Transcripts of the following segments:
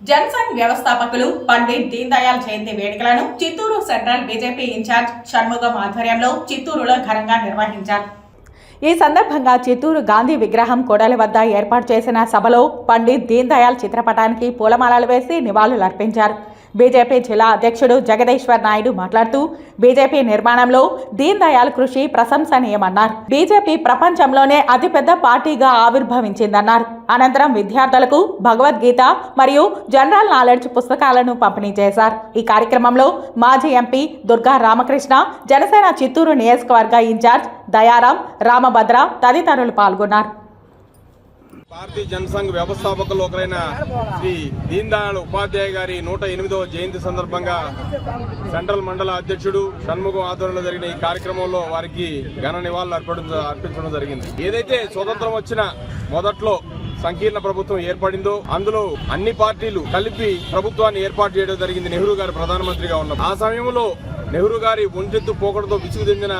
జన్సన్ వ్యవస్థాపకులు పండిట్ దీన్ దయాళ్ జయంతి వేడుకలను Chittoor central BJP incharge Shanmugam ఆధ్వర్యంలో చిత్తూరులో ఘనంగా నిర్వహించారు. ఈ సందర్భంగా చిత్తూరు గాంధీ విగ్రహం కొడలి వద్ద ఏర్పాటు చేసిన సభలో పండిత్ దీన్ దయాళ్ చిత్రపటానికి పూలమాలలు వేసి నివాళులర్పించారు. బీజేపీ జిల్లా అధ్యక్షుడు జగదీశ్వర్ నాయుడు మాట్లాడుతూ బీజేపీ నిర్మాణంలో దీన్ దయాళ్ కృషి ప్రశంసనీయమన్నారు. బీజేపీ ప్రపంచంలోనే అతిపెద్ద పార్టీగా ఆవిర్భవించిందన్నారు. అనంతరం విద్యార్థులకు భగవద్గీత మరియు జనరల్ నాలెడ్జ్ పుస్తకాలను పంపిణీ చేశారు. ఈ కార్యక్రమంలో మాజీ ఎంపీ దుర్గా రామకృష్ణ జనసేన చిత్తూరు నియోజకవర్గ ఇన్ఛార్జ్ దయారాం రామభద్ర తదితరులు పాల్గొన్నారు. భారతీయ జనసంఘ్ వ్యవస్థాపకులు ఒకరైన శ్రీ దీన్ దయాళ్ ఉపాధ్యాయ గారి నూట ఎనిమిదవ జయంతి సందర్భంగా సెంట్రల్ మండల అధ్యక్షుడు షణ్ముఖం ఆధ్వర్యంలో జరిగిన ఈ కార్యక్రమంలో వారికి ఘన నివాళులు అర్పడం అర్పించడం జరిగింది. ఏదైతే స్వతంత్రం వచ్చిన మొదట్లో సంకీర్ణ ప్రభుత్వం ఏర్పడిందో అందులో అన్ని పార్టీలు కలిపి ప్రభుత్వాన్ని ఏర్పాటు చేయడం జరిగింది నెహ్రూ గారు ప్రధానమంత్రిగా ఉన్నారు ఆ సమయంలో నెహ్రూ గారి ఒంటెత్తు పోకడతో విసుగు చెందిన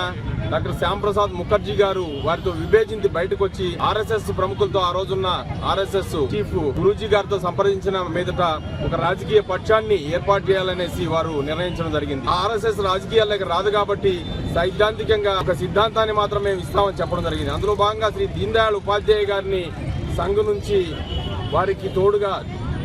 డాక్టర్ శ్యాంప్రసాద్ ముఖర్జీ గారు వారితో విభేజించి బయటకు వచ్చి ఆర్ఎస్ఎస్ ప్రముఖులతో ఆ రోజున్న ఆర్ఎస్ఎస్ చీఫ్ గురూజీ గారితో సంప్రదించిన మీదట ఒక రాజకీయ పక్షాన్ని ఏర్పాటు చేయాలనేసి వారు నిర్ణయించడం జరిగింది. ఆర్ఎస్ఎస్ రాజకీయాలకు రాదు కాబట్టి సైద్ధాంతికంగా ఒక సిద్ధాంతాన్ని మాత్రమే ఇస్తామని చెప్పడం జరిగింది. అందులో భాగంగా శ్రీ దీన్ దయాళ్ ఉపాధ్యాయ గారిని సంఘ్ నుంచి వారికి తోడుగా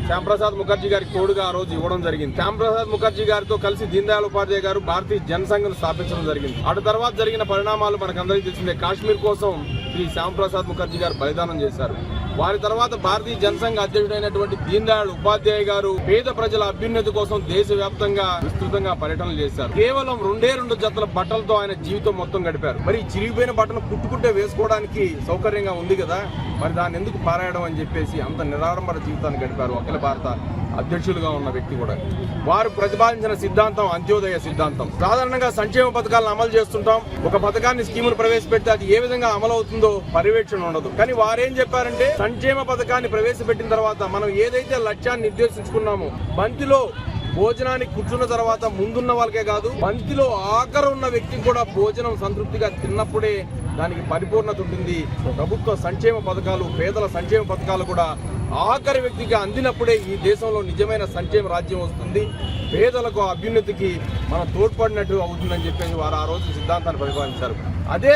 శ్యాంప్రసాద్ ముఖర్జీ గారికి తోడుగా ఆ రోజు ఇవ్వడం జరిగింది. శ్యాంప్రసాద్ ముఖర్జీ గారితో కలిసి దీన్ దయాళ్ ఉపాధ్యాయ గారు భారతీయ జనసంఘను స్థాపించడం జరిగింది. అటు తర్వాత జరిగిన పరిణామాలు మనకందరికీ తెలిసిందే. కాశ్మీర్ కోసం శ్రీ శ్యాంప్రసాద్ ముఖర్జీ గారు బలిదానం చేశారు. వారి తర్వాత భారతీయ జనసంఘ అధ్యక్షుడైనటువంటి దీన్ దయాళ్ ఉపాధ్యాయ గారు పేద ప్రజల అభ్యున్నతి కోసం దేశవ్యాప్తంగా విస్తృతంగా పర్యటనలు చేశారు. కేవలం రెండే రెండు జతల బట్టలతో ఆయన జీవితం మొత్తం గడిపారు. మరి చిరిగిపోయిన బట్టలు కుట్టుకుంటే వేసుకోవడానికి సౌకర్యంగా ఉంది కదా? మరి దాన్ని ఎందుకు పారాయడం అని చెప్పేసి అంత నిరాడంబర జీవితాన్ని గడిపారు అఖిల భారత అధ్యక్షులుగా ఉన్న వ్యక్తి కూడా. వారు ప్రతిపాదించిన సిద్ధాంతం అంత్యోదయ సిద్ధాంతం. సాధారణంగా సంక్షేమ పథకాలను అమలు చేస్తుంటాం. ఒక పథకాన్ని స్కీమును ప్రవేశపెడితే అది ఏ విధంగా అమలు అవుతుందో పర్యవేక్షణ ఉండదు. కానీ వారేం చెప్పారంటే సంక్షేమ పథకాన్ని ప్రవేశపెట్టిన తర్వాత మనం ఏదైతే లక్ష్యాన్ని నిర్దేశించుకున్నామో బంతిలో భోజనానికి కూర్చున్న తర్వాత ముందున్న వాళ్ళకే కాదు బంతిలో ఆఖరు ఉన్న వ్యక్తికి కూడా భోజనం సంతృప్తిగా తిన్నప్పుడే దానికి పరిపూర్ణత ఉంటుంది. ప్రభుత్వ సంక్షేమ పథకాలు పేదల సంక్షేమ పథకాలు కూడా ఆఖరి వ్యక్తికి అందినప్పుడే ఈ దేశంలో నిజమైన సంక్షేమ రాజ్యం వస్తుంది. పేదలకు అభ్యున్నతికి మనం తోడ్పడినట్టు అవుతుందని చెప్పేసి వారు ఆ రోజు సిద్ధాంతాన్ని ప్రతిపాదించారు అదే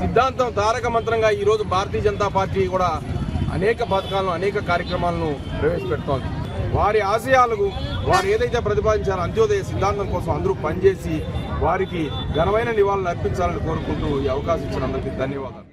సిద్ధాంతం తారక మంత్రంగా ఈ రోజు భారతీయ జనతా పార్టీ కూడా అనేక పథకాలను అనేక కార్యక్రమాలను ప్రవేశపెడుతోంది. వారి ఆశయాలకు వారు ఏదైతే ప్రతిపాదించారో అంత్యోదయ సిద్ధాంతం కోసం అందరూ పనిచేసి వారికి ఘనమైన నివాళులు అర్పించాలని కోరుకుంటూ ఈ అవకాశం ఇచ్చిన అందరికీ ధన్యవాదాలు.